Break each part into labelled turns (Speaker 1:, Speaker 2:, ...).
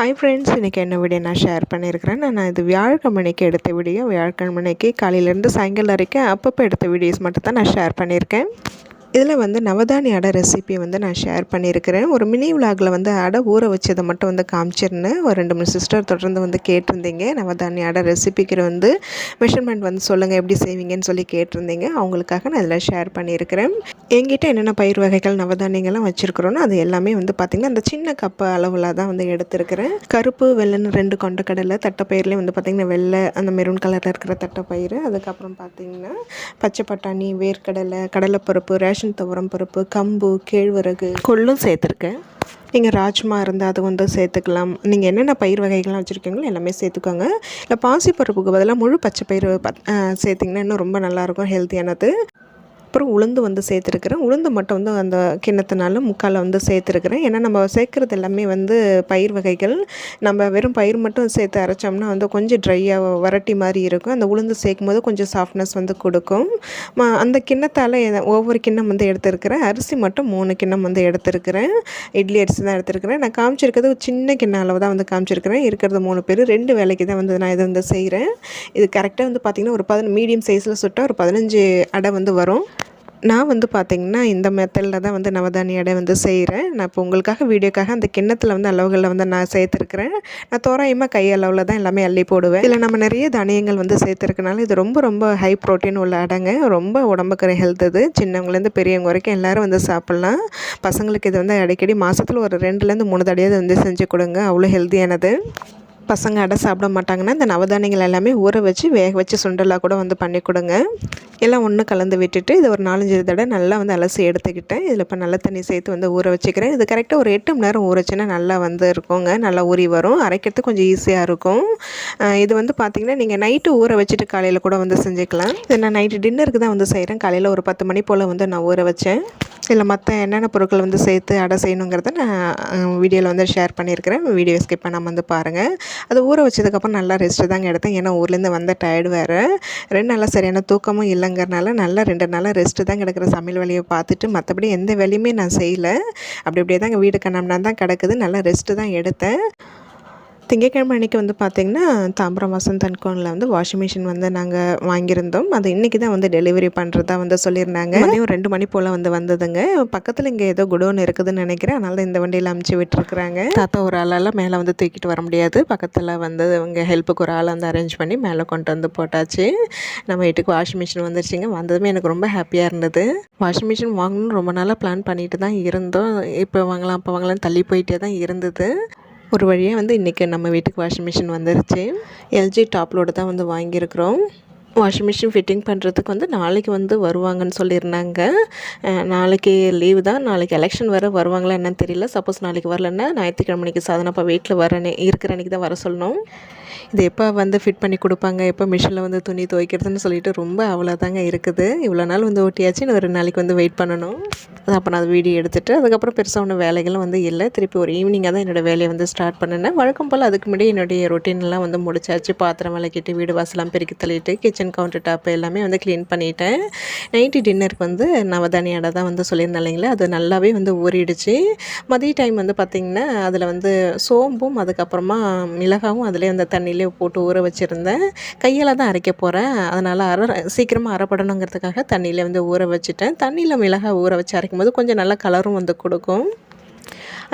Speaker 1: Hi friends இன்றைக்கி என்ன video நான் ஷேர் பண்ணியிருக்கிறேன்? நான் இது வியாழக்கிழமைக்கு எடுத்த வீடியோ வியாழக்கிழமைக்கு காலையிலேருந்து சாயங்காலம் வரைக்கும் அப்பப்போ எடுத்த வீடியோஸ் மட்டும் தான் நான் ஷேர் பண்ணியிருக்கேன். இதில் வந்து நவதானி அடை ரெசிபி வந்து நான் ஷேர் பண்ணியிருக்கிறேன். ஒரு மினி விலாகில் வந்து அடை ஊற வச்சதை மட்டும் வந்து காமிச்சிருந்தேன். ஒரு ரெண்டு மூணு சிஸ்டர் தொடர்ந்து வந்து கேட்டிருந்தீங்க. நவதானி அடை ரெசிபிக்கு வந்து மெஷர்மெண்ட் வந்து சொல்லுங்கள் எப்படி செய்வீங்கன்னு சொல்லி கேட்டிருந்தீங்க. அவங்களுக்காக நான் இதில் ஷேர் பண்ணியிருக்கிறேன். என்கிட்ட என்னென்ன பயிர் வகைகள் நவதானியங்கள்லாம் வச்சுருக்கிறோன்னு அது எல்லாமே வந்து பார்த்திங்கன்னா அந்த சின்ன கப்பு அளவில் தான் வந்து எடுத்திருக்கிறேன். கருப்பு வெள்ளைன்னு ரெண்டு கொண்டக்கடலை தட்டைப்பயிர்லேயும் வந்து பார்த்திங்கன்னா வெள்ளை அந்த மெரூன் கலரில் இருக்கிற தட்டைப்பயிறு. அதுக்கப்புறம் பார்த்திங்கன்னா பச்சை பட்டாணி வேர்க்கடலை கடலைப்பருப்பு ரேஷன் துவரம் பருப்பு கம்பு கேழ்வரகு. கொள்ளும் சேர்த்துருக்கேன். நீங்கள் ராஜ்மா இருந்தால் அது வந்து சேர்த்துக்கலாம். நீங்கள் என்னென்ன பயிர் வகைகள்லாம் வச்சுருக்கீங்களோ எல்லாமே சேர்த்துக்கோங்க. இல்லை பாசிப்பருப்புக்கு பதிலாக முழு பச்சை பயிர் சேர்த்திங்கன்னா இன்னும் ரொம்ப நல்லாயிருக்கும் ஹெல்த்தியானது அப்புறம் உளுந்து வந்து சேர்த்துருக்குறேன். உளுந்து மட்டும் வந்து அந்த கிண்ணத்தினால முக்கால் வந்து சேர்த்துருக்குறேன். ஏன்னா நம்ம சேர்க்குறது எல்லாமே வந்து பயிர் வகைகள். நம்ம வெறும் பயிர் மட்டும் சேர்த்து அரைச்சோம்னா வந்து கொஞ்சம் ட்ரையாக வரட்டி மாதிரி இருக்கும். அந்த உளுந்து சேர்க்கும் போது கொஞ்சம் சாஃப்ட்னஸ் வந்து கொடுக்கும். அந்த கிண்ணத்தால் ஒவ்வொரு கிண்ணம் வந்து எடுத்துருக்கிறேன். அரிசி மட்டும் மூணு கிண்ணம் வந்து எடுத்துருக்கிறேன். இட்லி அரிசி தான் எடுத்துருக்கிறேன். நான் காமிச்சிருக்கிறது சின்ன கிண்ண அளவு தான் வந்து காமிச்சிருக்கிறேன். இருக்கிறது மூணு பேர். ரெண்டு வேலைக்கு தான் வந்து நான் இதை வந்து செய்கிறேன் இது கரெக்டாக வந்து பார்த்திங்கன்னா ஒரு பதின மீடியம் சைஸில் சுட்டால் ஒரு பதினஞ்சு அடை வந்து வரும். நான் வந்து பார்த்திங்கன்னா இந்த மெத்தடில் தான் வந்து நவதானிய அடை வந்து செய்கிறேன் நான் இப்போ உங்களுக்காக வீடியோக்காக அந்த கிண்ணத்தில் வந்து அளவுகளில் வந்து நான் சேர்த்துருக்குறேன். நான் தோராயமாக கை அளவில் தான் எல்லாமே அள்ளி போடுவேன். இதில் நம்ம நிறைய தானியங்கள் வந்து சேர்த்துருக்கனால இது ரொம்ப ரொம்ப ஹை ப்ரோட்டீன் உள்ள அடைங்க ரொம்ப உடம்புக்கு ஹெல்த் இது சின்னவங்கலேருந்து பெரியவங்க வரைக்கும் எல்லோரும் வந்து சாப்பிட்லாம். பசங்களுக்கு இது வந்து அடிக்கடி மாதத்தில் ஒரு ரெண்டுலேருந்து மூணு தடையாவது வந்து செஞ்சு கொடுங்க. அவ்வளோ ஹெல்த்தியானது பசங்க அடை சாப்பிட மாட்டாங்கன்னா இந்த நவதானியங்கள் எல்லாமே ஊற வச்சு வேக வச்சு சுண்டலாக கூட வந்து பண்ணி கொடுங்க. எல்லாம் ஒன்று கலந்து விட்டுட்டு இது ஒரு நாலஞ்சு தடவை நல்லா வந்து அலசி எடுத்துக்கிட்டேன். இதில் இப்போ நல்ல தண்ணி சேர்த்து வந்து ஊற வச்சுக்கிறேன். இது கரெக்டாக ஒரு எட்டு மணி நேரம் ஊறச்சுன்னா நல்லா வந்து இருக்குங்க. நல்லா ஊறி வரும். அரைக்கிறதுக்கு கொஞ்சம் ஈஸியாக இருக்கும். இது வந்து பார்த்திங்கன்னா நீங்கள் நைட்டு ஊற வச்சுட்டு காலையில் கூட வந்து செஞ்சுக்கலாம். இதை நான் நைட்டு டின்னருக்கு தான் வந்து செய்கிறேன் காலையில் ஒரு பத்து மணி போல் வந்து நான் ஊற வச்சேன். இதில் மற்ற என்னென்ன பொருட்கள் வந்து சேர்த்து அடை செய்யணுங்கிறத நான் வீடியோவில் வந்து ஷேர் பண்ணியிருக்கிறேன். வீடியோ ஸ்கிப் பண்ணாமல் வந்து பாருங்கள் அது ஊற வச்சதுக்கப்புறம் நல்லா ரெஸ்ட்டு தாங்க எடுத்தேன். ஏன்னா ஊர்லேருந்து வந்த டயர்டு வேறு. ரெண்டு நாளாக சரியான தூக்கமும் இல்லைங்கிறனால நல்லா ரெண்டு நாளாக ரெஸ்ட்டு தான் எடுக்கிற சமையல் வேலையை பார்த்துட்டு மற்றபடி எந்த வேலையுமே நான் செய்யலை. அப்படி அப்படியே தாங்க வீடு கண்ணம்னா தான் கிடக்குது. நல்லா ரெஸ்ட்டு தான் எடுத்தேன். திங்கக்கிழமை அன்றைக்கி வந்து பார்த்திங்கன்னா தாம்பரம் வசந்த் அன்கோனில் வந்து வாஷிங் மிஷின் வந்து நாங்கள் வாங்கியிருந்தோம். அது இன்றைக்கி தான் வந்து டெலிவரி பண்ணுறதா வந்து சொல்லியிருந்தாங்க. மதியம் ரெண்டு மணி போல் வந்து வந்ததுங்க. பக்கத்தில் இங்கே ஏதோ குடோன் இருக்குதுன்னு நினைக்கிறேன். அதனால இந்த வண்டியில் அமுச்சு விட்டுருக்குறாங்க. தாத்தா ஒரு ஆளால் மேலே வந்து தூக்கிட்டு வர முடியாது. பக்கத்தில் வந்து இவங்க ஹெல்ப்புக்கு ஒரு ஆள் வந்து அரேஞ்ச் பண்ணி மேலே கொண்டு வந்து போட்டாச்சு. நம்ம வீட்டுக்கு வாஷிங் மிஷின் வந்துருச்சுங்க. வந்ததுமே எனக்கு ரொம்ப ஹாப்பியாக இருந்தது. வாஷிங் மிஷின் வாங்கணும்னு ரொம்ப நாளாக பிளான் பண்ணிட்டு தான் இருந்தோம். இப்போ வாங்கலாம் அப்போ வாங்கலாம் தள்ளி போயிட்டே தான் இருந்தது. ஒரு வழியாக வந்து இன்றைக்கி நம்ம வீட்டுக்கு வாஷிங் மிஷின் வந்துருச்சு. எல்ஜி டாப்லோடு தான் வந்து வாங்கியிருக்கிறோம். வாஷிங் மிஷின் ஃபிட்டிங் பண்ணுறதுக்கு வந்து நாளைக்கு வந்து வருவாங்கன்னு சொல்லியிருந்தாங்க. நாளைக்கு லீவு தான். நாளைக்கு எலெக்ஷன் வர வருவாங்களா என்னன்னு தெரியல. சப்போஸ் நாளைக்கு வரலன்னா ஞாயிற்றுக்கிழமைக்கு சாதனப்பா வீட்டில் வர இருக்கிற அன்றைக்கி தான் வர சொல்லணும். இது எப்போ வந்து ஃபிட் பண்ணி கொடுப்பாங்க? எப்போ மிஷினில் வந்து துணி துவைக்கிறதுன்னு சொல்லிட்டு ரொம்ப அவ்வளோதாங்க இருக்குது. இவ்வளோ நாள் வந்து ஓட்டியாச்சு. இன்னும் ஒரு நாளைக்கு வந்து வெயிட் பண்ணணும். அது அப்போ நான் வீடியோ எடுத்துகிட்டு அதுக்கப்புறம் பெருசாக ஒன்றும் வேலைகளும் வந்து இல்லை. திருப்பி ஒரு ஈவினிங்காக தான் என்னோடய வேலையை வந்து ஸ்டார்ட் பண்ணினேன். வழக்கம் போல் அதுக்கு முன்னாடி என்னுடைய ரொட்டீன்லாம் வந்து முடிச்சாச்சு. பாத்திரம் விளக்கிட்டு வீடு வாசலாம் பெருக்கி தள்ளிட்டு கிச்சன் கவுண்டர் டாப் எல்லாமே வந்து க்ளீன் பண்ணிட்டேன். நைட்டு டின்னருக்கு வந்து நவதானிய அடை தான் வந்து சொல்லியிருந்தேன் இல்லைங்களா? அது நல்லாவே வந்து ஊறிடுச்சு. மதிய டைம் வந்து பார்த்திங்கன்னா அதில் வந்து சோம்பும் அதுக்கப்புறமா மிளகாவும் அதிலே அந்த தண்ணி தண்ணியிலே போட்டு ஊற வச்சுருந்தேன் கையால் தான் அரைக்க போகிறேன் அதனால் அரை சீக்கிரமாக அரைப்படணுங்கிறதுக்காக தண்ணியில் வந்து ஊற வச்சுட்டேன். தண்ணியில் மிளகாய் ஊற வச்சு அரைக்கும் போது கொஞ்சம் நல்லா கலரும் வந்து கொடுக்கும்.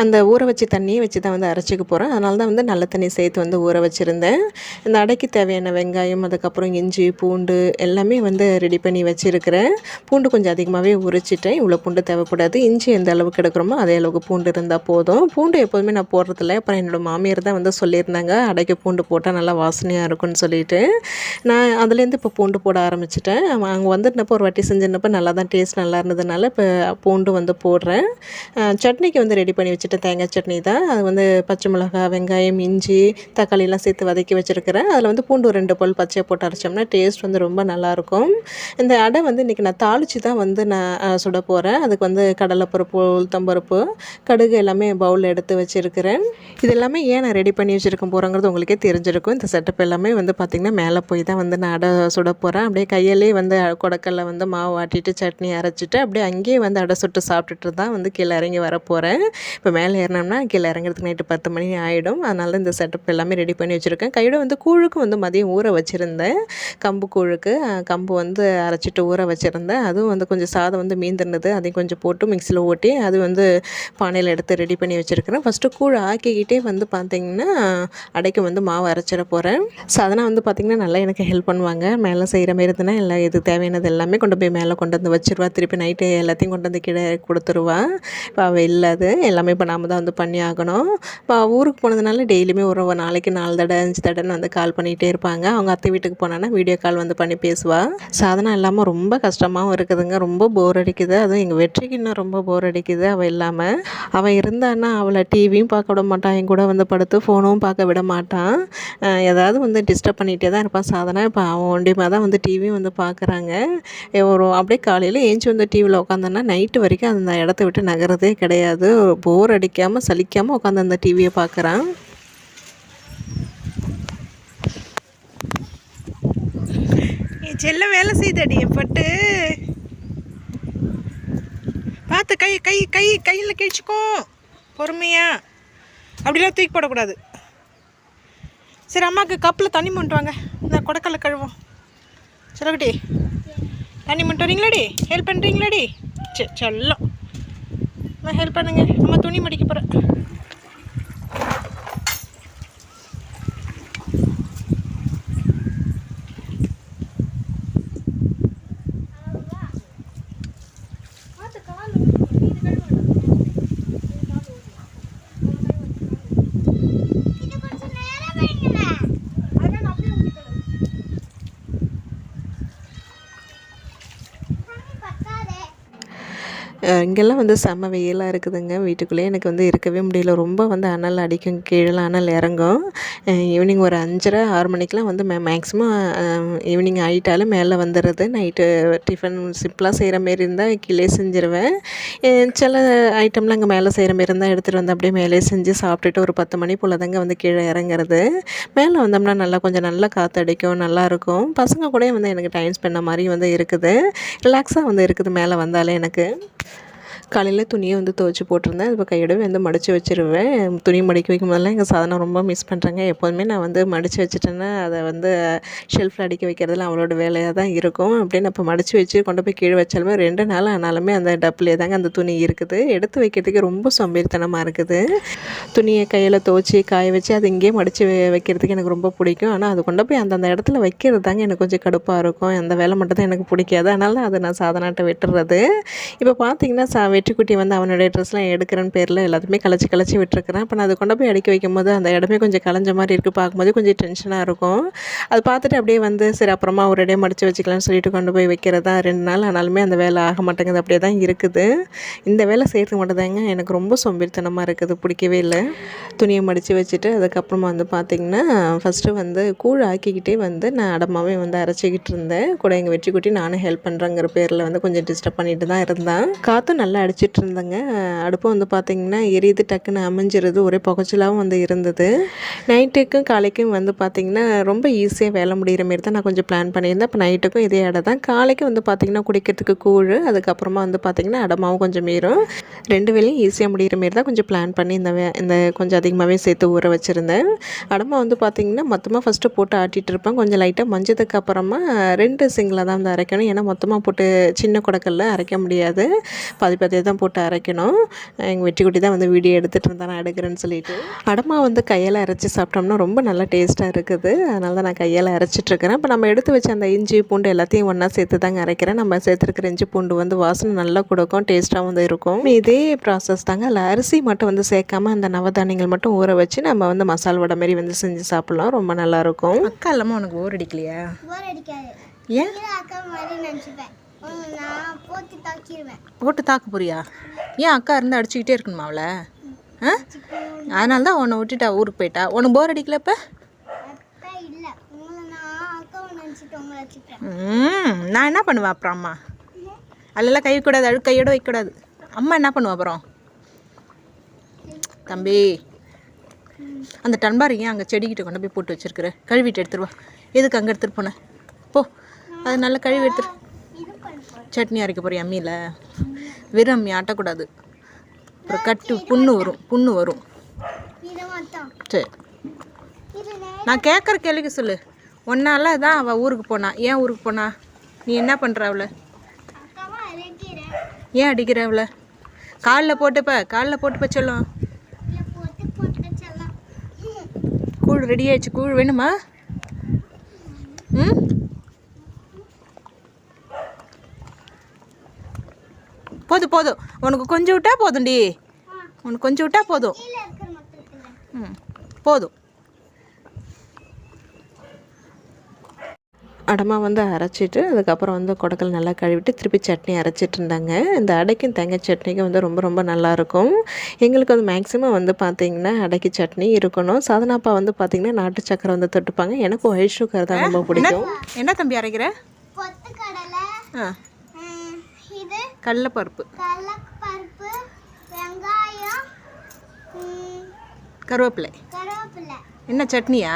Speaker 1: அந்த ஊற வச்சு தண்ணியை வச்சு தான் வந்து அரைச்சிக்க போகிறேன் அதனால தான் வந்து நல்ல தண்ணி சேர்த்து வந்து ஊற வச்சுருந்தேன். இந்த அடைக்கு தேவையான வெங்காயம் அதுக்கப்புறம் இஞ்சி பூண்டு எல்லாமே வந்து ரெடி பண்ணி வச்சுருக்கிறேன். பூண்டு கொஞ்சம் அதிகமாகவே உரிச்சிட்டேன். இவ்வளோ பூண்டு தேவைப்படாது. இஞ்சி எந்த அளவுக்கு எடுக்கிறோமோ அதே அளவுக்கு பூண்டு இருந்தால் போதும். பூண்டு எப்போதுமே நான் போடுறதில்ல. அப்புறம் என்னோடய மாமியார் தான் வந்து சொல்லியிருந்தாங்க அடைக்கு பூண்டு போட்டால் நல்லா வாசனையாக இருக்கும்னு சொல்லிட்டு. நான் அதுலேருந்து இப்போ பூண்டு போட ஆரம்பிச்சிட்டேன். அங்கே வந்துருந்தப்போ ஒரு வாட்டி செஞ்சிருந்தப்போ நல்லா தான் டேஸ்ட் நல்லா இருந்ததுனால இப்போ பூண்டு வந்து போடுறேன். சட்னிக்கு வந்து ரெடி பண்ணி வச்சு வச்சுட்டு தேங்காய் சட்னி தான். அது வந்து பச்சை மிளகா வெங்காயம் இஞ்சி தக்காளிலாம் சேர்த்து வதக்கி வச்சுருக்கிறேன். அதில் வந்து பூண்டு ரெண்டு பல் பச்சையை போட்டு அரைச்சோம்னா டேஸ்ட் வந்து ரொம்ப நல்லாயிருக்கும். இந்த அடை வந்து இன்றைக்கி நான் தாளித்து தான் வந்து நான் சுட போகிறேன் அதுக்கு வந்து கடலைப்பருப்பு உளுத்தம்பருப்பு கடுகு எல்லாமே பவுலில் எடுத்து வச்சுருக்கிறேன். இது எல்லாமே ஏன் நான் ரெடி பண்ணி வச்சுருக்க போகிறேங்கிறது உங்களுக்கே தெரிஞ்சிருக்கும். இந்த செட்டப் எல்லாமே வந்து பார்த்திங்கன்னா மேலே போய் தான் வந்து நான் அடை சுட போகிறேன் அப்படியே கையிலே வந்து கொடக்கல்ல வந்து மாவு ஆட்டிட்டு சட்னி அரைச்சிட்டு அப்படியே அங்கேயே வந்து அடை சுட்டு சாப்பிட்டுட்டு தான் வந்து கீழே இறங்கி வர போகிறேன் இப்போ மேலே ஏறினோம்னா கீழே இறங்குறதுக்கு நைட்டு பத்து மணி ஆகிடும் அதனால் இந்த செட்டப் எல்லாமே ரெடி பண்ணி வச்சுருக்கேன். கையோட வந்து கூழுக்கு வந்து மதியம் ஊற வச்சுருந்தேன். கம்பு கூழுக்கு கம்பு வந்து அரைச்சிட்டு ஊற வச்சுருந்தேன். அதுவும் வந்து கொஞ்சம் சாதம் வந்து மீந்திருந்தது. அதையும் கொஞ்சம் போட்டு மிக்சியில் ஓட்டி அது வந்து பானையில் எடுத்து ரெடி பண்ணி வச்சுருக்கிறேன். ஃபஸ்ட்டு கூழ் ஆக்கிக்கிட்டே வந்து பார்த்திங்கன்னா அடைக்கு வந்து மாவு அரைச்சிட போகிறேன் சாதனா வந்து பார்த்திங்கன்னா நல்லா எனக்கு ஹெல்ப் பண்ணுவாங்க. மேலே செய்கிற மாரி இருந்ததுன்னா எல்லாம் இது தேவையானது எல்லாமே கொண்டு போய் மேலே கொண்டு வந்து வச்சிருவா. திருப்பி நைட்டு எல்லாத்தையும் கொண்டு வந்து கீழே கொடுத்துருவா. இப்போ அவள் இல்லாது எல்லாமே இப்போ நாம் தான் வந்து பண்ணி ஆகணும் இப்போ ஊருக்கு போனதுனால டெய்லியுமே ஒரு நாளைக்கு நாலு தடவை அஞ்சு தடவைன்னு வந்து கால் பண்ணிகிட்டே இருப்பாங்க. அவங்க அத்தை வீட்டுக்கு போனான்னா வீடியோ கால் வந்து பண்ணி பேசுவாள் சாதனம் இல்லாமல் ரொம்ப கஷ்டமாகவும் இருக்குதுங்க. ரொம்ப போர் அடிக்குது. அதுவும் எங்கள் வெற்றிக்கு இன்னும் ரொம்ப போர் அடிக்குது. அவள் இல்லாமல் அவள் இருந்தான்னா அவளை டிவியும் பார்க்க விட மாட்டான் என் கூட வந்து படுத்து ஃபோனும் பார்க்க விட மாட்டான் ஏதாவது வந்து டிஸ்டர்ப் பண்ணிகிட்டே தான் இருப்பான் சாதனா. இப்போ அவன் ஒண்டியமாக தான் வந்து டிவியும் வந்து பார்க்குறாங்க. ஒரு அப்படியே காலையில் ஏஞ்சி வந்து டிவியில் உட்காந்தோன்னா நைட்டு வரைக்கும் அந்த இடத்த விட்டு நகரதே கிடையாது. போர் அடிக்காமல் சலிக்காமல் உட்காந்து அந்த டிவியை பார்க்குறான்.
Speaker 2: செல்ல வேலை செய்தடி பட்டு. பார்த்து கை கை கை கையில் கிழிச்சிக்கோ. பொறுமையா. அப்படிலாம் தூக்கி போடக்கூடாது. சரி அம்மாவுக்கு கப்பில் தண்ணி மொண்டு வாங்க. இந்த கொடக்கல்ல கழுவோம். சொல்லக்குட்டி தண்ணி மொண்டு வரீங்களாடி ஹெல்ப் பண்ணுறீங்களாடி சரி சொல்லும். ஹெல்ப் பண்ணுங்க. நம்ம துணி மடிக்க போகிறேன்
Speaker 1: இங்கெல்லாம் வந்து செம்ம வெயிலாக இருக்குதுங்க. வீட்டுக்குள்ளேயே எனக்கு வந்து இருக்கவே முடியல. ரொம்ப வந்து அனல் அடிக்கும் கீழெலாம் அனல் இறங்கும். ஈவினிங் ஒரு அஞ்சரை ஆறு மணிக்கெலாம் வந்து மே மேக்ஸிமம் ஈவினிங் ஆகிட்டாலும் மேலே வந்துடுறது. நைட்டு டிஃபன் சிம்பிளாக செய்கிற மாரி இருந்தால் கீழே செஞ்சுருவேன். சில ஐட்டம்லாம் அங்கே மேலே செய்கிற மாரி இருந்தால் எடுத்துகிட்டு வந்து அப்படியே மேலே செஞ்சு சாப்பிட்டுட்டு ஒரு பத்து மணி போல் தாங்க வந்து கீழே இறங்குறது. மேலே வந்தோம்னா நல்லா கொஞ்சம் நல்லா காற்றடிக்கும் நல்லாயிருக்கும் பசங்க கூட வந்து எனக்கு டைம் ஸ்பெண்ட் மாதிரி வந்து இருக்குது. ரிலாக்ஸாக வந்து இருக்குது மேலே வந்தாலே எனக்கு. காலையில் துணியை வந்து துவைச்சி போட்டிருந்தேன். இப்போ கையோடவே வந்து மடித்து வச்சிருவேன். துணி மடிக்க வைக்கும் போதெல்லாம் எங்கள் சாதனை ரொம்ப மிஸ் பண்ணுறேங்க எப்போதுமே நான் வந்து மடித்து வச்சுட்டேன்னா அதை வந்து ஷெல்ஃபில் அடிக்க வைக்கிறதுல அவளோட வேலையாக தான் இருக்கும். அப்படின்னு இப்போ மடித்து வச்சு கொண்டு போய் கீழே வச்சாலுமே ரெண்டு நாள் ஆனாலுமே அந்த டப்புலேயே தாங்க அந்த துணி இருக்குது. எடுத்து வைக்கிறதுக்கு ரொம்ப சோம்பேறித்தனமாக இருக்குது. துணியை கையில் துவைச்சி காய வச்சு அதை இங்கேயே மடித்து வைக்கிறதுக்கு எனக்கு ரொம்ப பிடிக்கும். ஆனால் அது கொண்டு போய் அந்தந்த இடத்துல வைக்கிறது தாங்க எனக்கு கொஞ்சம் கடுப்பாக இருக்கும். அந்த வேலை மட்டும் தான் எனக்கு பிடிக்காது. அதனால அதை நான் சாதனாட்ட விட்டுறது. இப்போ பார்த்தீங்கன்னா சா வெற்றிக்குட்டி வந்து அவனுடைய ட்ரெஸ்லாம் எடுக்கிறேன்னு பேரில் எல்லாத்தையுமே கலைச்சி கலைச்சி விட்டுருக்குறேன். அப்போ நான் அதை கொண்டு போய் அடுக்கி வைக்கும்போது அந்த இடமே கொஞ்சம் கலைஞ்ச மாதிரி இருக்குது பார்க்கும்போது கொஞ்சம் டென்ஷனாக இருக்கும். அது பார்த்துட்டு அப்படியே வந்து சரி அப்புறமா ஒரு இடையே மடித்து வச்சுக்கலாம்னு சொல்லிட்டு கொண்டு போய் வைக்கிறதா ரெண்டு நாள். ஆனாலுமே அந்த வேலை ஆக மாட்டேங்குது. அப்படியே தான் இருக்குது. இந்த வேலை செய்கிறது மட்டும்தாங்க எனக்கு ரொம்ப சோம்பேறித்தனமாக இருக்குது. பிடிக்கவே இல்லை. துணியை மடித்து வச்சுட்டு அதுக்கப்புறமா வந்து பார்த்திங்கன்னா ஃபஸ்ட்டு வந்து கூழ் ஆக்கிக்கிட்டே வந்து நான் அடமாவே வந்து அரைச்சிக்கிட்டு இருந்தேன். கூட எங்கள் வெற்றிக்குட்டி நானும் ஹெல்ப் பண்ணுறேங்கிற பேரில் வந்து கொஞ்சம் டிஸ்டர்ப் பண்ணிட்டு தான் இருந்தேன். காற்றும் நல்லா அடிச்சிட்டு இருந்தேங்க அடுப்பு வந்து பார்த்திங்கன்னா எரியுது டக்குன்னு அமைஞ்சிருது. ஒரே புகைச்சலாகவும் வந்து இருந்தது. நைட்டுக்கும் காலைக்கும் வந்து பார்த்திங்கன்னா ரொம்ப ஈஸியாக வேலை முடிகிற மாரி தான் நான் கொஞ்சம் பிளான் பண்ணியிருந்தேன். அப்போ நைட்டுக்கும் இதே இடம் தான். காலைக்கு வந்து பார்த்திங்கன்னா குடிக்கிறதுக்கு கூழ் அதுக்கப்புறமா வந்து பார்த்திங்கன்னா அடமாவும் கொஞ்சம் மீறும். ரெண்டு வேலையும் ஈஸியாக முடிகிற மாரி தான் கொஞ்சம் பிளான் பண்ணி இந்த வே இந்த கொஞ்சம் அதிகமாகவே சேர்த்து ஊற வச்சுருந்தேன். அடமா வந்து பார்த்திங்கன்னா மொத்தமாக ஃபஸ்ட்டு போட்டு ஆட்டிகிட்டு இருப்பேன். கொஞ்சம் லைட்டாக மஞ்சதுக்கு அப்புறமா ரெண்டு சிங்கில் தான் வந்து அரைக்கணும். ஏன்னா மொத்தமாக போட்டு சின்ன குடக்கல்ல அரைக்க முடியாது. பாதி பாதியாக தான் போட்டு அரைக்கணும். எங்கள் வெட்டிக்குட்டி தான் வந்து வீடியோ எடுத்துகிட்டு இருந்தா நான் எடுக்கிறேன்னு சொல்லிட்டு. அடமா வந்து கையால் அரைச்சி சாப்பிட்டோம்னா ரொம்ப நல்லா டேஸ்ட்டாக இருக்குது. அதனால தான் நான் கையால் அரைச்சிட்ருக்கிறேன் இப்போ நம்ம எடுத்து வச்ச அந்த இஞ்சி பூண்டு எல்லாத்தையும் ஒன்றா சேர்த்து தாங்க அரைக்கிறேன். நம்ம சேர்த்துருக்கிற இஞ்சி பூண்டு வந்து வாசனை நல்லா கொடுக்கும். டேஸ்ட்டாக வந்து இருக்கும். இதே ப்ராசஸ் தாங்க. அதில் அரிசி மட்டும் வந்து சேர்க்காம அந்த நவதானியங்கள் மட்டும் ஊற வச்சு நம்ம வந்து மசால் வடை மாரி வந்து செஞ்சு சாப்பிட்லாம். ரொம்ப நல்லாயிருக்கும்
Speaker 2: அக்கா இல்லாமல் உனக்கு ஓர் அடிக்கலையா? ஏன்?
Speaker 3: போட்டு
Speaker 2: தாக்க போறியா? ஏன் அக்கா இருந்து அடிச்சுக்கிட்டே இருக்கணுமா அவளை? ஆ? அதனால தான் உன்னை விட்டுட்டா ஊருக்கு போயிட்டா. உனக்கு போர் அடிக்கல இப்போ?
Speaker 3: நான்
Speaker 2: என்ன பண்ணுவேன் அப்புறம் அம்மா? அதெல்லாம் கை வைக்கக்கூடாது அழுக்கு கையோட வைக்கக்கூடாது. அம்மா என்ன பண்ணுவா அப்புறம்? தம்பி அந்த டன்பார் ஏன் அங்கே செடிக்கிட்ட கொண்டு போய் போட்டு வச்சிருக்கிற? கழுவிட்டு எடுத்துருவா எதுக்கு அங்கே எடுத்துகிட்டு போனேன் போ. அது நல்லா கழுவி எடுத்துரு சட்னி அரைக்க போகிற அம்மியில் வெறும் அம்மி ஆட்டக்கூடாது. அப்புறம் கட்டு புண்ணு வரும் புண்ணு வரும். சரி. நான் கேட்குற கேள்விக்கு சொல்லு. ஒன்னால தான் அவள் ஊருக்கு போனா. ஏன் ஊருக்கு போனா? நீ என்ன பண்ணுற அவளை? ஏன் அடிக்கிற அவளை? காலில் போட்டுப்ப காலில் போட்டுப்ப சொல்லும். கூழ் ரெடி ஆயிடுச்சு. கூழ் வேணுமா? ம்? போதும் போதும். உனக்கு கொஞ்சம் விட்டா போதும்டி உனக்கு கொஞ்சம் விட்டா போதும்.
Speaker 3: கீழே இருக்கிற மொத்தத்தில்
Speaker 2: ம் போதும்.
Speaker 1: அடமா வந்து அரைச்சிட்டு அதுக்கப்புறம் வந்து குடக்கல் நல்லா கழுவிட்டு திருப்பி சட்னி அரைச்சிட்டு இருந்தாங்க. இந்த அடைக்கும் தேங்காய் சட்னிக்கும் வந்து ரொம்ப ரொம்ப நல்லாயிருக்கும் எங்களுக்கு வந்து மேக்ஸிமம் வந்து பார்த்திங்கன்னா அடைக்கு சட்னி இருக்கணும். சாதனாப்பா வந்து பார்த்திங்கன்னா நாட்டு சக்கரை வந்து தொட்டுப்பாங்க. எனக்கு ஒயிட் சுகர் தான் ரொம்ப பிடிக்கும்.
Speaker 2: என்ன தம்பி அரைக்கிற? ஆ. கடலைப்பருப்பு.
Speaker 3: கடலைப்பருப்பு வெங்காயம்
Speaker 2: கருவேப்பிலை.
Speaker 3: கருவேப்பிலை.
Speaker 2: என்ன சட்னியா?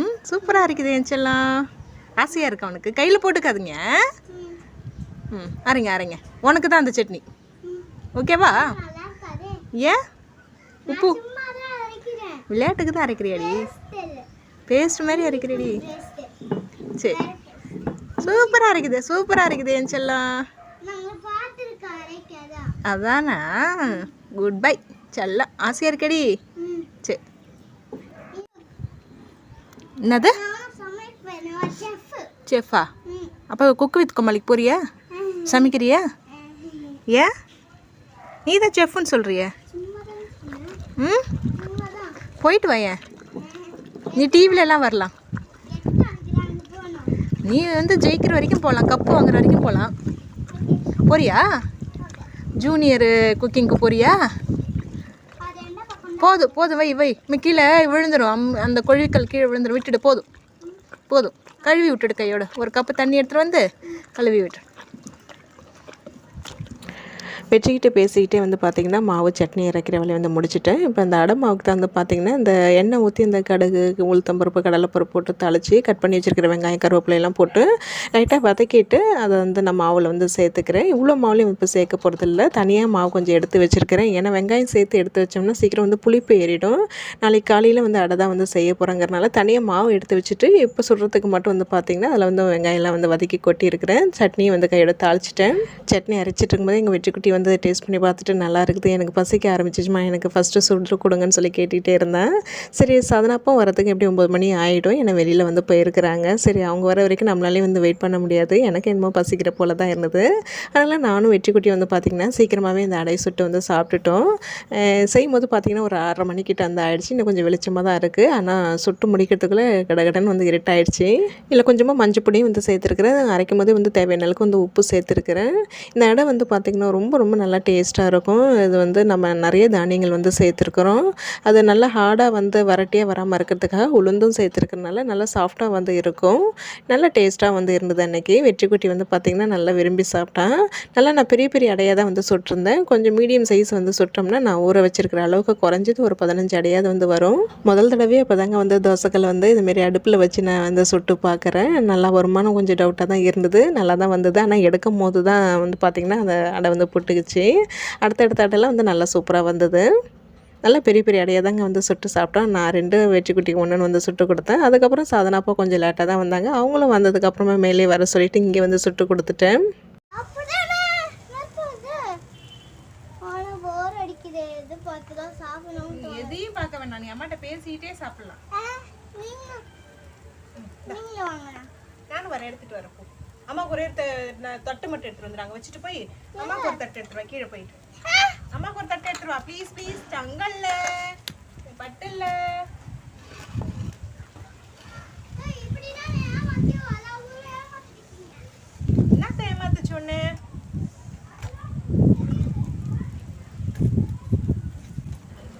Speaker 3: ம்,
Speaker 2: சூப்பராக இருக்குது என் செல்லம் ஆசையாக இருக்கா உனக்கு? கையில் போட்டுக்காதுங்க.
Speaker 3: ம்,
Speaker 2: அரைங்க அரைங்க. உனக்கு தான் அந்த சட்னி. ஓகேவா?
Speaker 3: இருக்காதே
Speaker 2: ஏன்? உப்பு. விளையாட்டுக்கு தான் அரைக்கிறியாடி? பேஸ்ட் மாதிரி அரைக்கிறியாடி? சரி. சூப்பராக அரைக்குது சூப்பராக இருக்குது என் செல்லம் அதானா? குட். பை செல்லம் ஆசையாக இருக்கடி சரி என்னது
Speaker 3: செஃப்
Speaker 2: அப்போ குக்கு வித் கோமாளிக்கு போறியா? சமைக்கிறியா? ஏன்? நீ தான் செஃப்னு சொல்கிறிய ம்? போயிட்டு வாயேன். நீ டிவில எல்லாம் வரலாம் நீ வந்து ஜெயிக்கிற வரைக்கும் போகலாம். கப்பு வாங்குற வரைக்கும் போகலாம். போறியா? ஜூனியர் குக்கிங்க்கு போறியா?
Speaker 3: என்ன பக்கம்?
Speaker 2: போதும் போதும் வை வை. மி கீழே விழுந்துடும் அம் அந்த கொழுவிக்கல் கீழே விழுந்துடும் விட்டுடு போதும். போதும். கழுவி விட்டுடு கையோட. ஒரு கப்பு தண்ணி எடுத்துகிட்டு வந்து கழுவி விட்டு
Speaker 1: வச்சுக்கிட்டு பேசிக்கிட்டே வந்து பார்த்திங்கன்னா மாவு சட்னி இறக்கிற வேலையை வந்து முடிச்சிட்டேன் இப்போ அந்த அடை மாவுக்கு தான் வந்து பார்த்திங்கன்னா இந்த எண்ணெய் ஊற்றி இந்த கடுகு உளுத்தம்பருப்பு கடலைப்பருப்பு போட்டு தாளித்து கட் பண்ணி வச்சுருக்கிற வெங்காயம் கருவேப்பிலையெல்லாம் போட்டு லைட்டாக வதக்கிட்டு அதை வந்து நான் மாவில் வந்து சேர்த்துக்கிறேன். இவ்வளோ மாவுலையும் இப்போ சேர்க்க போகிறதில்ல தனியாக மாவு கொஞ்சம் எடுத்து வச்சுருக்கிறேன். ஏன்னா வெங்காயம் சேர்த்து எடுத்து வச்சோம்னா சீக்கிரம் வந்து புளிப்பு ஏறிடும். நாளைக்கு காலையில் வந்து அடை தான் வந்து செய்ய போகிறேங்கிறனால தனியாக மாவு எடுத்து வச்சுட்டு இப்போ சுடுறதுக்கு மட்டும் வந்து பார்த்திங்கன்னா அதில் வந்து வெங்காயம்லாம் வந்து வதக்கி கொட்டி இருக்கிறேன் சட்னியை வந்து கையோட தாளிச்சிட்டேன். சட்னி அரைச்சிட்டு இருக்கும்போது எங்கள் வெற்றிக்குட்டி வந்து டேஸ்ட் பண்ணி பார்த்துட்டு நல்லா இருக்குது. எனக்கு பசிக்க ஆரம்பிச்சிச்சுமா? எனக்கு ஃபஸ்ட்டு சுட்டு கொடுங்கன்னு சொல்லி கேட்டுகிட்டே இருந்தேன். சரி சதனாப்பம் வரதுக்கு எப்படி ஒம்பது மணி ஆகிடும் என்னை வெளியில் வந்து போயிருக்கிறாங்க. சரி அவங்க வர வரைக்கும் நம்மளாலே வந்து வெயிட் பண்ண முடியாது. எனக்கு என்னமோ பசிக்கிற போல தான் இருந்தது. அதனால் நானும் வெற்றிக்குட்டி வந்து பார்த்திங்கன்னா சீக்கிரமாகவே இந்த அடை சுட்டு வந்து சாப்பிட்டுட்டோம். செய்யும் போது பார்த்திங்கன்னா ஒரு ஆறரை மணிக்கிட்ட அந்த ஆயிடுச்சு. இன்னும் கொஞ்சம் வெளிச்சமாக தான் இருக்குது ஆனால் சுட்டு முடிக்கிறதுக்குள்ளே கடகடன்னு வந்து இருட்டாயிடுச்சு. இல்லை கொஞ்சமாக மஞ்சள் பொடியும் வந்து சேர்த்துருக்குறேன். அரைக்கும் போதே வந்து தேவையான அளவுக்கு வந்து உப்பு சேர்த்துருக்குறேன். இந்த அடை வந்து பார்த்திங்கன்னா ரொம்ப ரொம்ப ரொம்ப நல்லா டேஸ்ட்டாக இருக்கும். இது வந்து நம்ம நிறைய தானியங்கள் வந்து சேர்த்துருக்குறோம். அது நல்லா ஹார்டாக வந்து வரட்டியாக வராமல் இருக்கிறதுக்காக உளுந்தும் சேர்த்துருக்கறனால நல்லா சாஃப்டாக வந்து இருக்கும். நல்லா டேஸ்ட்டாக வந்து இருந்தது அன்றைக்கி வெற்றிக்குட்டி வந்து பார்த்திங்கன்னா நல்லா விரும்பி சாப்பிட்டேன் நல்லா நான் பெரிய பெரிய அடையாக தான் வந்து சுட்டிருந்தேன். கொஞ்சம் மீடியம் சைஸ் வந்து சுட்டோம்னா நான் ஊற வச்சிருக்கிற அளவுக்கு குறைஞ்சது ஒரு பதினஞ்சு அடையாவது வந்து வரும். முதல் தடவையே அப்போ தாங்க வந்து தோசைக்கல் வந்து இதுமாரி அடுப்பில் வச்சு நான் வந்து சுட்டு பார்க்குறேன் நல்லா வருமானம் கொஞ்சம் டவுட்டாக தான் இருந்தது. நல்லா தான் வந்தது. ஆனால் எடுக்கும் போது தான் வந்து பார்த்திங்கன்னா அந்த அடை வந்து புட்டுக்குச்சு அடுத்தடுத்த அடையெல்லாம் வந்து நல்லா சூப்பராக வந்தது. நல்லா பெரிய பெரிய அடையாக தாங்க வந்து சுட்டு சாப்பிட்டோம். நான் ரெண்டு வெற்றிக்குட்டிக்கு ஒன்றுன்னு வந்து சுட்டு கொடுத்தேன். அதுக்கப்புறம் சாதனாப்பா கொஞ்சம் லேட்டாக தான் வந்தாங்க. அவங்களும் வந்ததுக்கப்புறமா மேலே வர சொல்லிட்டு இங்கே வந்து சுட்டு கொடுத்துட்டேன்.
Speaker 2: எதையும் பார்க்க வேண்டாம். நீ அம்மாட்ட பேசிக்கிட்டே சாப்பிடலாம். நானும் வர எடுத்துட்டு வரப்போ அம்மாவுக்கு ஒரே த- தட்டு மட்டும் எடுத்துட்டு வந்துடுறாங்க வச்சுட்டு போய் அம்மாவுக்கு ஒரு தட்டு எடுத்துருவா கீழே போயிட்டு. அம்மாவுக்கு ஒரு தட்டு எடுத்துருவா ப்ளீஸ் ப்ளீஸ் தங்கல்ல இல்லை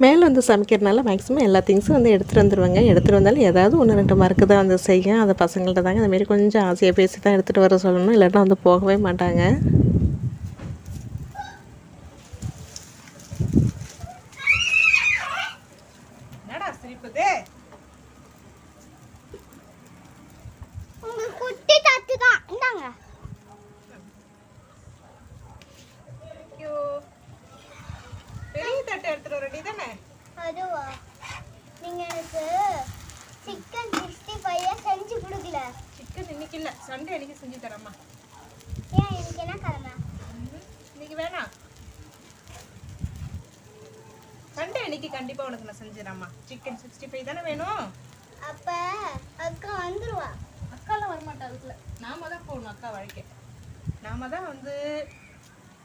Speaker 1: மேலே வந்து சமைக்கிறதுனால மேக்ஸிமம் எல்லா திங்ஸும் வந்து எடுத்துகிட்டு வந்துடுவாங்க எடுத்துகிட்டு வந்தாலும் ஏதாவது ஒன்று ரெண்டு மார்க்கு தான் வந்து செய்யும் அதை பசங்கள்ட்ட தாங்க அந்தமாரி கொஞ்சம் ஆசையாக பேசி தான் எடுத்துகிட்டு வர சொல்லணும். இல்லைன்னா வந்து போகவே மாட்டாங்க.
Speaker 2: எனக்கு சிக்கன்
Speaker 3: சிக்ஸ்டி ஃபைவ் செஞ்சு கொடுக்கல. சிக்கன்
Speaker 2: இன்னைக்கு இல்லை. சண்டே அன்னைக்கு செஞ்சு தரம்மா.
Speaker 3: ஏன் இன்னைக்கு என்ன கிழமை?
Speaker 2: இன்னைக்கு வேணாம் சண்டே அன்னைக்கு கண்டிப்பாக உனக்கு நான் செஞ்சுறேம்மா சிக்கன் சிக்ஸ்டி ஃபைவ் தானே வேணும்?
Speaker 3: அப்போ அக்கா வந்துடுவா
Speaker 2: அக்காலாம் வரமாட்டா அதுக்குள்ள நாம தான் போகணும் அக்கா வாழ்க்கை. நாம தான் வந்து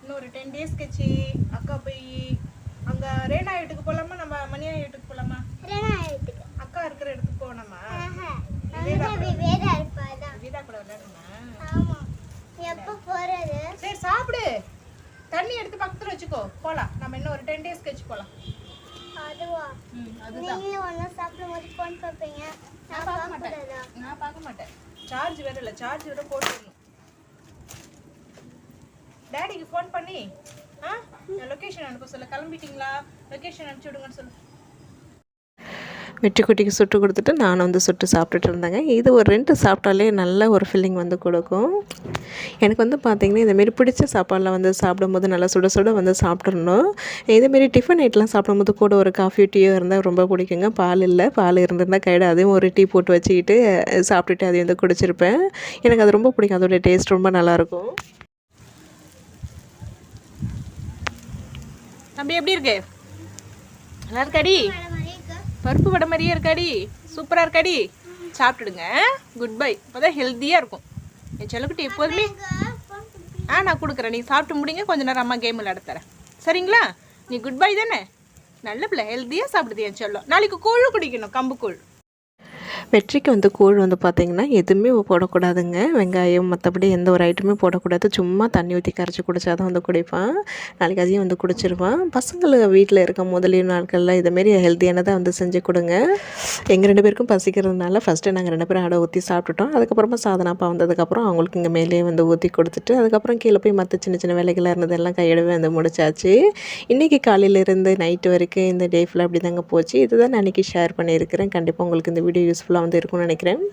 Speaker 2: இன்னும் ஒரு டென் டேஸ் கழிச்சு அக்கா போய் அங்கே ரேனா வீட்டுக்கு போகலாமா நம்ம மணியா வீட்டுக்கு போகலாமா இருக்கிற இடத்துக்கு.
Speaker 3: அங்கதான் விவேதா
Speaker 2: கூட விளையாடணுமா?
Speaker 3: எப்ப போறது?
Speaker 2: சரி சாப்பிடு. தண்ணி எடுத்து பக்கத்துல வச்சுக்கோ. போலாம். நம்ம இன்னும் ஒரு டென் டேஸ் கழிச்சு போலாம்.
Speaker 3: அதுவா? நீங்களும் ஒண்ணா சாப்பிடும் போது பார்ப்பீங்க. நான்
Speaker 2: பார்க்க மாட்டேன். நான் பார்க்க மாட்டேன். சார்ஜ் வேற இல்லை. சார்ஜ் வேற போட்டுடணும். டேடிக்கு ஃபோன் பண்ணி ஆ? லொக்கேஷன் அனுப்ப சொல்ல. கிளம்பிட்டீங்களா? லொக்கேஷன் அனுப்பிச்சு விடுங்கன்னு சொல்லு.
Speaker 1: வெற்றிக்குட்டிக்கு சுட்டு கொடுத்துட்டு நானும் வந்து சுட்டு சாப்பிட்டுட்டு இருந்தேங்க. இது ஒரு ரெண்டு சாப்பிட்டாலே நல்ல ஒரு ஃபீலிங் வந்து கொடுக்கும். எனக்கு வந்து பார்த்திங்கன்னா இதேமாரி பிடிச்ச சாப்பாடில் வந்து சாப்பிடும்போது நல்லா சுட சுட வந்து சாப்பிட்றணும் இதேமாரி டிஃபன் ஐட்டெலாம் சாப்பிடும்போது கூட ஒரு காஃபி டீயோ இருந்தால் ரொம்ப பிடிக்குங்க. பால் இல்லை பால் இருந்திருந்தால் கையில் அதையும் ஒரு டீ போட்டு வச்சுக்கிட்டு சாப்பிட்டுட்டு அதையும் வந்து குடிச்சிருப்பேன். எனக்கு அது ரொம்ப பிடிக்கும். அதோட டேஸ்ட் ரொம்ப நல்லாயிருக்கும்
Speaker 2: தம்பி எப்படி இருக்கு? நல்லா இருக்காடி? பருப்பு வடை மாதிரியே இருக்காடி. சூப்பராக இருக்காடி. சாப்பிட்டுடுங்க. குட் பை அப்போதான் ஹெல்த்தியாக இருக்கும். என் செல்லக்குட்டி எப்போதுமே ஆ நான் கொடுக்குறேன். நீ சாப்பிட்டு முடிங்க. கொஞ்ச நேரம் அம்மா கேம் விளையாட தரேன். சரிங்களா? நீ குட் பை தானே? நல்ல பிள்ளை. ஹெல்த்தியாக சாப்பிடுது என் செல்லம். நாளைக்கு கூழ் குடிக்கணும். கம்பு கூழ்
Speaker 1: வெற்றிக்கு வந்து கூழ் வந்து பார்த்திங்கன்னா எதுவுமே போடக்கூடாதுங்க. வெங்காயம் மற்றபடி எந்த ஒரு ஐட்டமே போடக்கூடாது. சும்மா தண்ணி ஊற்றி கரைச்சி குடிச்சா தான் வந்து குடிப்பான். நாளைக்கு அதையும் வந்து குடிச்சிருவான். பசங்களுக்கு வீட்டில் இருக்க முதலீடு நாட்களில் இதுமாரி ஹெல்த்தியானதை வந்து செஞ்சு கொடுங்க. எங்கள் ரெண்டு பேருக்கும் பசிக்கிறதுனால ஃபஸ்ட்டு நாங்கள் ரெண்டு பேரும் அடை ஊற்றி சாப்பிட்டுட்டோம். அதுக்கப்புறமா சாதனாப்பா வந்ததுக்கப்புறம் அவங்களுக்கு இங்கே மேலேயே வந்து ஊற்றி கொடுத்துட்டு அதுக்கப்புறம் கீழே போய் மற்ற சின்ன சின்ன வேலைகளாக இருந்ததெல்லாம் கையிடவே வந்து முடிச்சாச்சு. இன்றைக்கி காலையிலேருந்து நைட்டு வரைக்கும் இந்த டே ஃபுல்லாக அப்படி தாங்க போச்சு. இதுதான் நான் இன்றைக்கி ஷேர் பண்ணியிருக்கிறேன். கண்டிப்பாக உங்களுக்கு இந்த வீடியோ யூஸ்ஃபுல்லாக வந்து இருக்கும்னு நினைக்கிறேன்.